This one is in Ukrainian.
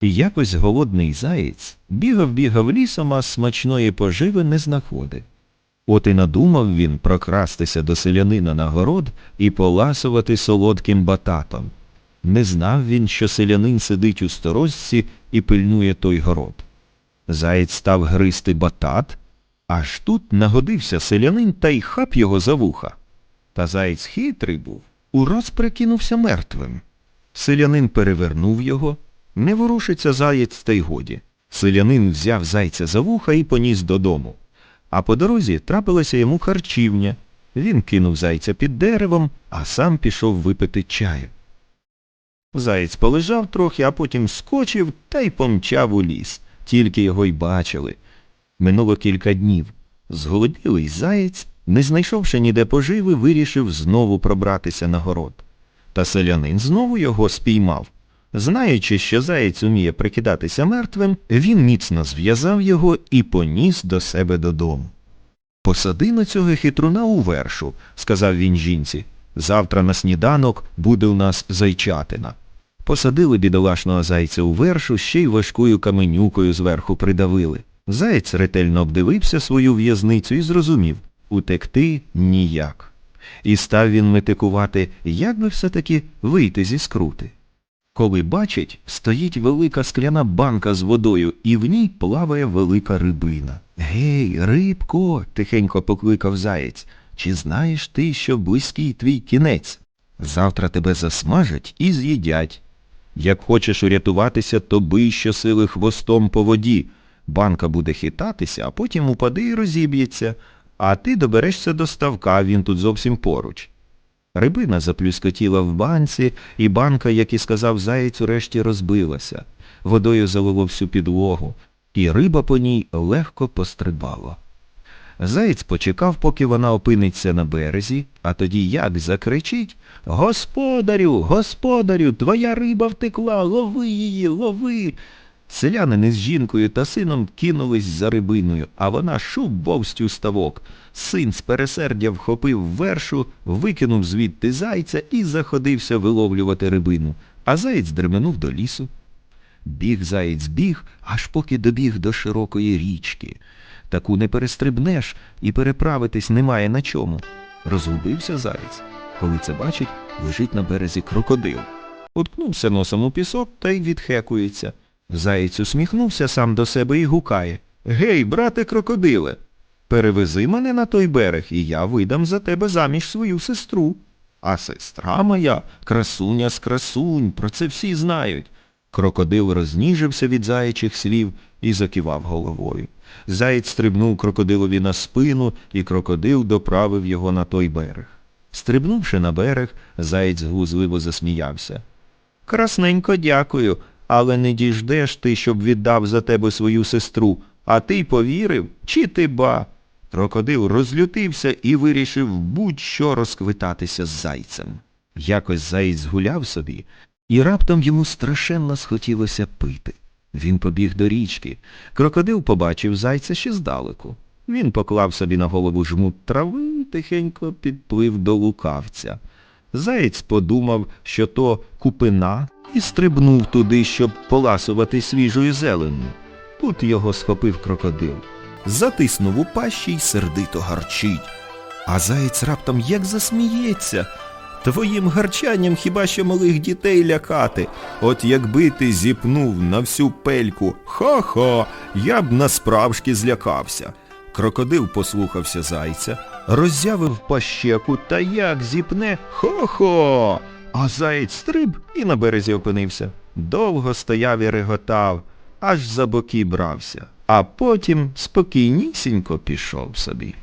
Якось голодний заєць бігав-бігав лісом, а смачної поживи не знаходив. От і надумав він прокрастися до селянина на город і поласувати солодким бататом. Не знав він, що селянин сидить у сторожці і пильнує той город. Заєць став гризти батат, аж тут нагодився селянин та й хап його за вуха. Та заєць хитрий був, ураз прикинувся мертвим. Селянин перевернув його, не ворушиться заєць та й годі. Селянин взяв зайця за вуха і поніс додому. А по дорозі трапилася йому харчівня. Він кинув зайця під деревом, а сам пішов випити чаю. Заєць полежав трохи, а потім скочив та й помчав у ліс. Тільки його й бачили. Минуло кілька днів. Зголоділий заєць, не знайшовши ніде поживи, вирішив знову пробратися на город. Та селянин знову його спіймав. Знаючи, що заєць уміє прикидатися мертвим, він міцно зв'язав його і поніс до себе додому. Посади на цього хитруна у вершу, сказав він жінці. Завтра на сніданок буде у нас зайчатина. Посадили бідолашного зайця у вершу, ще й важкою каменюкою зверху придавили. Заєць ретельно обдивився свою в'язницю і зрозумів утекти ніяк. І став він метикувати, як би все-таки вийти зі скрути. Коли бачить, стоїть велика скляна банка з водою, і в ній плаває велика рибина. Гей, рибко, тихенько покликав заєць, чи знаєш ти, що близький твій кінець? Завтра тебе засмажать і з'їдять. Як хочеш урятуватися, то бий щосили хвостом по воді. Банка буде хитатися, а потім упаде і розіб'ється, а ти доберешся до ставка, він тут зовсім поруч. Рибина заплюскотіла в банці, і банка, як і сказав заєць, урешті розбилася. Водою залило всю підлогу, і риба по ній легко пострибала. Заєць почекав, поки вона опиниться на березі, а тоді як закричить Господарю, господарю, твоя риба втекла, лови її, лови. Селянини з жінкою та сином кинулись за рибиною, а вона шуб вовстю ставок. Син з пересердя вхопив вершу, викинув звідти зайця і заходився виловлювати рибину, а заєць дременув до лісу. Біг заєць біг, аж поки добіг до широкої річки. Таку не перестрибнеш і переправитись немає на чому. Розгубився заєць. Коли це бачить, лежить на березі крокодил. Уткнувся носом у пісок та й відхекується. Заєць усміхнувся сам до себе і гукає. Гей, брате крокодиле, перевези мене на той берег, і я видам за тебе заміж свою сестру. А сестра моя, красуня з красунь, про це всі знають. Крокодил розніжився від заячих слів і закивав головою. Заєць стрибнув крокодилові на спину, і крокодил доправив його на той берег. Стрибнувши на берег, заєць глузливо засміявся. Красненько дякую, але не діждеш ти, щоб віддав за тебе свою сестру, а ти повірив, чи ти ба? Крокодил розлютився і вирішив будь-що розквитатися з зайцем. Якось заєць гуляв собі, і раптом йому страшенно схотілося пити. Він побіг до річки. Крокодил побачив зайця ще здалеку. Він поклав собі на голову жмут трави і тихенько підплив до лукавця. Заєць подумав, що то купина, і стрибнув туди, щоб поласувати свіжою зеленню. Тут його схопив крокодил. Затиснув у пащі й сердито гарчить. А заєць раптом як засміється. Твоїм гарчанням хіба що малих дітей лякати. От якби ти зіпнув на всю пельку, ха-ха, я б насправжки злякався. Крокодил послухався зайця, роззявив пащеку та як зіпне хо-хо. А заєць стриб і на березі опинився. Довго стояв і реготав, аж за боки брався, а потім спокійнісінько пішов собі.